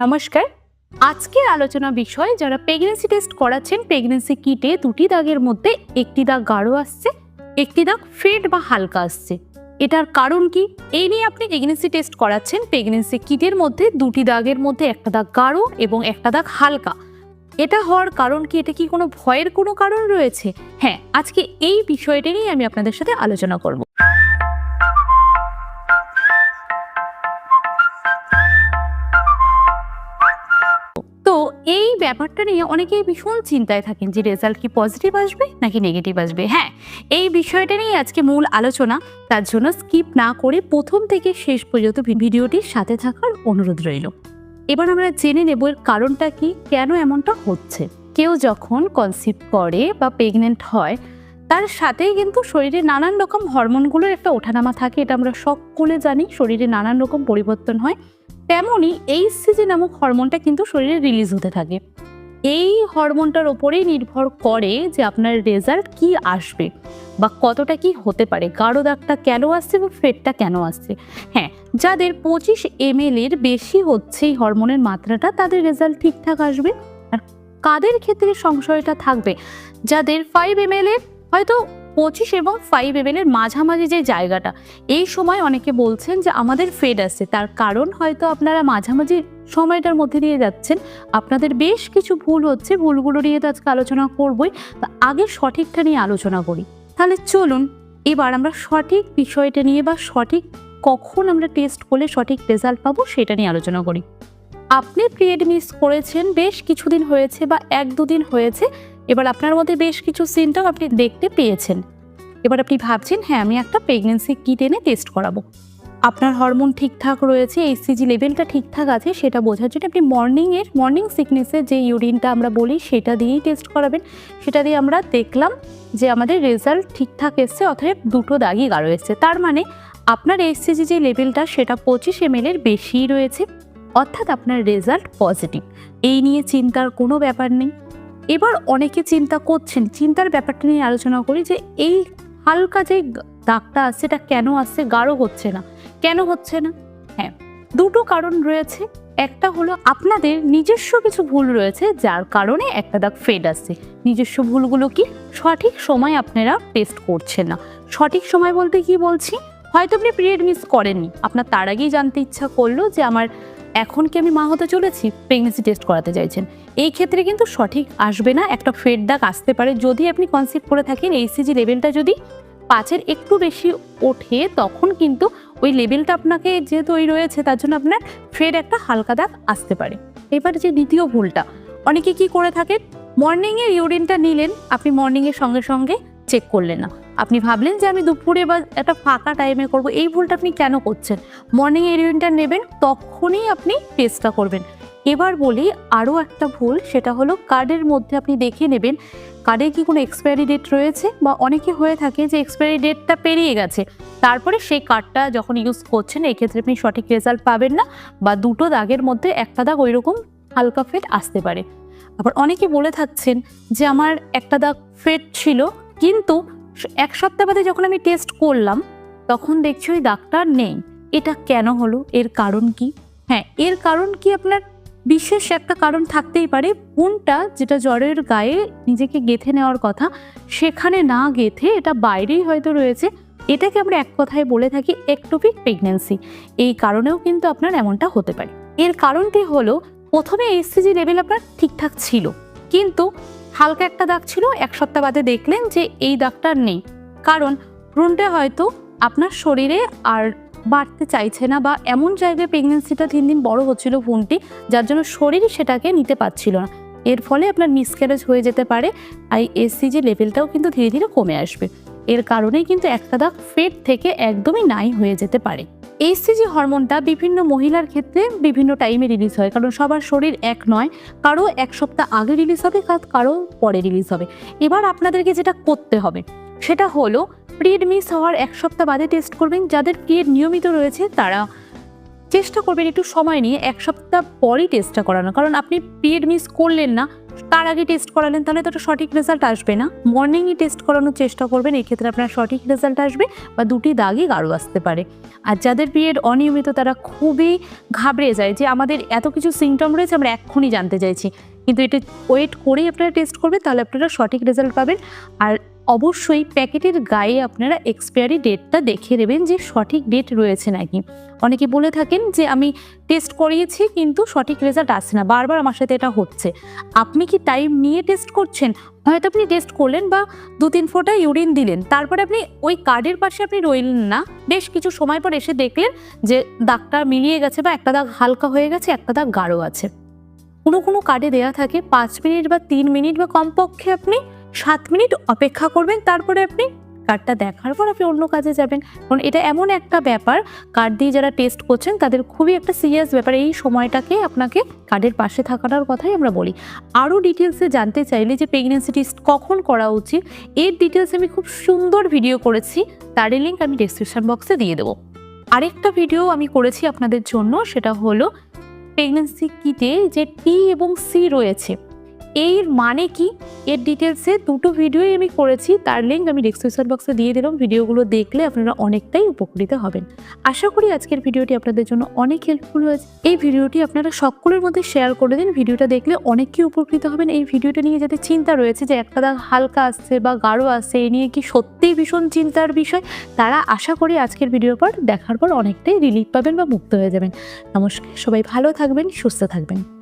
নমস্কার। আজকের আলোচনা বিষয়, যারা প্রেগনেন্সি টেস্ট করাচ্ছেন প্রেগনেন্সি কিটে দুটি দাগের মধ্যে একটি দাগ গাঢ় আসছে, একটি দাগ ফেড বা হালকা আসছে। এটার কারণ কি? এই নিয়ে আপনি প্রেগনেন্সি টেস্ট করাচ্ছেন প্রেগনেন্সি কিটের মধ্যে দুটি দাগের মধ্যে একটা দাগ গাঢ় এবং একটা দাগ হালকা। এটা হওয়ার কারণ কি? এটা কি কোনো ভয়ের কোনো কারণ রয়েছে? হ্যাঁ আজকে এই বিষয়টা নিয়ে আমি আপনাদের সাথে আলোচনা করব। ব্যাপারটা নিয়ে অনেকেই ভীষণ চিন্তায় থাকেন যে রেজাল্ট কি পজিটিভ আসবে নাকি নেগেটিভ আসবে। হ্যাঁ এই বিষয়টা নিয়ে আজকে মূল আলোচনা। তার জন্য স্কিপ না করে প্রথম থেকে শেষ পর্যন্ত ভিডিওটির সাথে থাকার অনুরোধ রইল। এবার আমরা জেনে নেব এর কারণটা কি, কেন এমনটা হচ্ছে। কেউ যখন কনসিভ করে বা প্রেগনেন্ট হয়, তার সাথেই কিন্তু শরীরে নানান রকম হরমোনগুলোর একটা ওঠানামা থাকে, এটা আমরা সকলে জানি। শরীরে নানান রকম পরিবর্তন হয়। তেমনই এইচসিজি নামক হরমোনটা কিন্তু শরীরে রিলিজ হতে থাকে। এই হরমোনটার ওপরেই নির্ভর করে যে আপনার রেজাল্ট কি আসবে বা কতটা কি হতে পারে, গাঢ় দাগটা কেন আসছে বা ফেটটা কেন আসছে। হ্যাঁ যাদের পঁচিশ এম এর বেশি হচ্ছে এই হরমোনের মাত্রাটা, তাদের রেজাল্ট ঠিকঠাক আসবে। আর কাদের ক্ষেত্রে সংশয়টা থাকবে? যাদের ফাইভ এম এর, হয়তো পঁচিশ এবং ফাইভ এম এর মাঝামাঝি যে জায়গাটা, এই সময় অনেকে বলছেন যে আমাদের ফেড আসছে। তার কারণ হয়তো আপনারা মাঝামাঝি সময়টার মধ্যে দিয়ে যাচ্ছেন। আপনাদের বেশ কিছু ভুল হচ্ছে, ভুলগুলো নিয়ে তো আজকে আলোচনা করবই। আগে সঠিকটা নিয়ে আলোচনা করি। তাহলে চলুন, এবার আমরা সঠিক বিষয়টা নিয়ে বা সঠিক কখন আমরা টেস্ট করলে সঠিক রেজাল্ট পাবো সেটা নিয়ে আলোচনা করি। আপনি পিরিয়ড মিস করেছেন, বেশ কিছুদিন হয়েছে বা এক দুদিন হয়েছে এবার আপনার মধ্যে বেশ কিছু সিমটম আপনি দেখতে পেয়েছেন। এবার আপনি ভাবছেন হ্যাঁ আমি একটা প্রেগনেন্সি কিট এনে টেস্ট করাবো। আপনার হরমোন ঠিকঠাক রয়েছে এইচসিজি লেভেলটা ঠিকঠাক আছে, সেটা বোঝার জন্য আপনি মর্নিংয়ের মর্নিং সিকনেসের যে ইউরিনটা আমরা বলি, সেটা দিয়েই টেস্ট করাবেন। সেটা দিয়ে আমরা দেখলাম যে আমাদের রেজাল্ট ঠিকঠাক এসছে, অথবা দুটো দাগই গাঢ় এসছে। তার মানে আপনার এইচসিজি যে লেভেলটা সেটা পঁচিশ এম এর বেশিই রয়েছে, অর্থাৎ আপনার রেজাল্ট পজিটিভ এই নিয়ে চিন্তার কোনো ব্যাপার নেই। এবার অনেকে চিন্তা করছেন, চিন্তার ব্যাপারটা নিয়ে আলোচনা করি যে এই হালকা যে দাগটা আসছে এটা কেন আসছে গাঢ় হচ্ছে না? কেন হচ্ছে না? হ্যাঁ দুটো কারণ রয়েছে। একটা হলো আপনাদের নিজস্ব কিছু ভুল রয়েছে, যার কারণে একটা দাগ ফেড আসছে। নিজস্ব ভুলগুলো কি? সঠিক সময় আপনারা টেস্ট করছেন না। সঠিক সময় বলতে কি বলছি? হয়তো আপনি পিরিয়ড মিস করেননি। আপনার তার আগেই জানতে ইচ্ছা করল যে আমার এখন কি আমি মা হতে চলেছি? প্রেগনেন্সি টেস্ট করাতে চাইছেন। এই ক্ষেত্রে কিন্তু সঠিক আসবে না, একটা ফেড দাগ আসতে পারে। যদি আপনি কনসিভ করে থাকেন এইসিজি লেভেলটা যদি পাঁচের একটু বেশি ওঠে, তখন কিন্তু ওই লেভেলটা আপনাকে যেহেতু ওই রয়েছে, তার জন্য আপনার ফেড একটা হালকা দাগ আসতে পারে। এবার যে দ্বিতীয় ভুলটা, অনেকে কি করে থাকেন? মর্নিংয়ের ইউরিনটা নিলেন, আপনি মর্নিংয়ের সঙ্গে সঙ্গে চেক করলেন না। আপনি ভাবলেন যে আমি দুপুরে বা একটা ফাঁকা টাইমে করব, এই ভুলটা আপনি কেন করছেন? মর্নিং ইউরিনটা নেবেন, তখনই আপনি টেস্টটা করবেন। এবার বলি আরও একটা ভুল, সেটা হলো কার্ডের মধ্যে আপনি দেখে নেবেন কার্ডে কি কোনো এক্সপায়ারি ডেট রয়েছে? বা অনেকে হয়ে থাকে যে এক্সপায়ারি ডেটটা পেরিয়ে গেছে, তারপরে সেই কার্ডটা যখন ইউজ করছেন, এক্ষেত্রে আপনি সঠিক রেজাল্ট পাবেন না, বা দুটো দাগের মধ্যে একটা দাগ ওই রকম হালকা ফেট আসতে পারে। আবার অনেকে বলে থাকছেন যে আমার একটা দাগ ফেট ছিল কিন্তু এক সপ্তাহ বাদে যখন আমি টেস্ট করলাম, তখন দেখছি ওই দাগটা নেই। এটা কেন হলো? এর কারণ কি? হ্যাঁ এর কারণ কি আপনার? বিশেষ একটা কারণ থাকতেই পারে। কোনটা? যেটা জ্বরের গায়ে নিজেকে গেথে নেওয়ার কথা, সেখানে না গেথে এটা বাইরেই হয়তো রয়েছে। এটাকে আমরা এক কথায় বলে থাকি একটোপিক প্রেগনেন্সি এই কারণেও কিন্তু আপনার এমনটা হতে পারে। এর কারণটি হলো, প্রথমে এসসিজি লেভেল আপনার ঠিকঠাক ছিল। কিন্তু হালকা একটা দাগ ছিল, এক সপ্তাহ বাদে দেখলেন যে এই দাগটা নেই। কারণ ভ্রূণটা হয়তো আপনার শরীরে আর বাড়তে চাইছে না বা এমন জায়গায় প্রেগনেন্সিটা দিন দিন বড় হচ্ছিল ভ্রূণটি, যার জন্য শরীর সেটাকে নিতে পারছিল না। এর ফলে আপনার মিসক্যারেজ হয়ে যেতে পারে, আর এসসিজি লেভেলটাও কিন্তু ধীরে ধীরে কমে আসবে। এর কারণেই কিন্তু একটা দাগ ফেট থেকে একদমই নাই হয়ে যেতে পারে। এইচসিজি হরমোনটা বিভিন্ন মহিলার ক্ষেত্রে বিভিন্ন টাইমে রিলিজ হয়। কারণ সবার শরীর এক নয়, কারও এক সপ্তাহ আগে রিলিজ হবে, কারও পরে রিলিজ হবে। এবার আপনাদেরকে যেটা করতে হবে, সেটা হলো পিরিয়ড মিস হওয়ার এক সপ্তাহ বাদে টেস্ট করবেন। যাদের পিরিয়ড নিয়মিত রয়েছে, তারা চেষ্টা করবেন একটু সময় নিয়ে এক সপ্তাহ পরই টেস্টটা করানো কারণ আপনি পিরিয়ড মিস করলেন না তার আগে টেস্ট করালেন, তাহলে তো একটা সঠিক রেজাল্ট আসবে না। মর্নিংয়ে টেস্ট করানোর চেষ্টা করবেন, এক্ষেত্রে আপনার সঠিক রেজাল্ট আসবে বা দুটি দাগই গাঢ় আসতে পারে। আর যাদের পিরিয়ড অনিয়মিত, তারা খুবই ঘাবড়ে যায় যে আমাদের এত কিছু সিমটম রয়েছে, আমরা এক্ষুনি জানতে চাইছি। কিন্তু এটা ওয়েট করেই আপনারা টেস্ট করবেন, তাহলে আপনারা সঠিক রেজাল্ট পাবেন। আর অবশ্যই প্যাকেটের গায়ে আপনারা এক্সপায়ারি ডেটটা দেখে নেবেন যে সঠিক ডেট রয়েছে নাকি। অনেকে বলে থাকেন যে আমি টেস্ট করিয়েছি কিন্তু সঠিক রেজাল্ট আসছে না। বারবার আমার সাথে এটা হচ্ছে। আপনি কি টাইম নিয়ে টেস্ট করছেন? হয়তো আপনি টেস্ট করলেন বা দু তিন ফোঁটা ইউরিন দিলেন। তারপরে আপনি ওই কার্ডের পাশে আপনি রইলেন না। বেশ কিছু সময় পর এসে দেখলেন যে দাগটা মিলিয়ে গেছে বা একটা দাগ হালকা হয়ে গেছে, একটা দাগ গাঢ় আছে। কোনো কোনো কার্ডে দেওয়া থাকে, পাঁচ মিনিট বা তিন মিনিট বা কমপক্ষে আপনি সাত মিনিট অপেক্ষা করবেন, তারপরে আপনি কার্ডটা দেখার পর আপনি অন্য কাজে যাবেন। কারণ এটা এমন একটা ব্যাপার কার্ড দিয়ে যারা টেস্ট করছেন, তাদের খুবই একটা সিরিয়াস ব্যাপার। এই সময়টাকে আপনাকে কার্ডের পাশে থাকাটার কথাই আমরা বলি। আরও ডিটেলসে জানতে চাইলে যে প্রেগনেন্সি টেস্ট কখন করা উচিত, এর ডিটেলস আমি খুব সুন্দর ভিডিও করেছি, তার লিঙ্ক আমি ডিসক্রিপশন বক্সে দিয়ে দেবো। আরেকটা ভিডিও আমি করেছি আপনাদের জন্য, সেটা হলো প্রেগনেন্সি কিটে যে টি এবং সি রয়েছে। এর মানে কি? এর ডিটেলসে দুটো ভিডিওই আমি করেছি, তার লিঙ্ক আমি ডিসক্রিপশন বক্সে দিয়ে দিলাম। ভিডিওগুলো দেখলে আপনারা অনেকটাই উপকৃত হবেন। আশা করি আজকের ভিডিওটি আপনাদের জন্য অনেক হেল্পফুল হয়েছে। এই ভিডিওটি আপনারা সকলের মধ্যে শেয়ার করে দিন। ভিডিওটা দেখলে অনেকেই উপকৃত হবেন। এই ভিডিওটা নিয়ে যাতে চিন্তা রয়েছে যে একটা দাগ হালকা আসছে বা গাঢ় আসছে এই নিয়ে কি সত্যিই ভীষণ চিন্তার বিষয়, তারা আশা করি আজকের ভিডিওর পর দেখার পর অনেকটাই রিলিফ পাবেন বা মুক্ত হয়ে যাবেন। নমস্কার, সবাই ভালো থাকবেন, সুস্থ থাকবেন।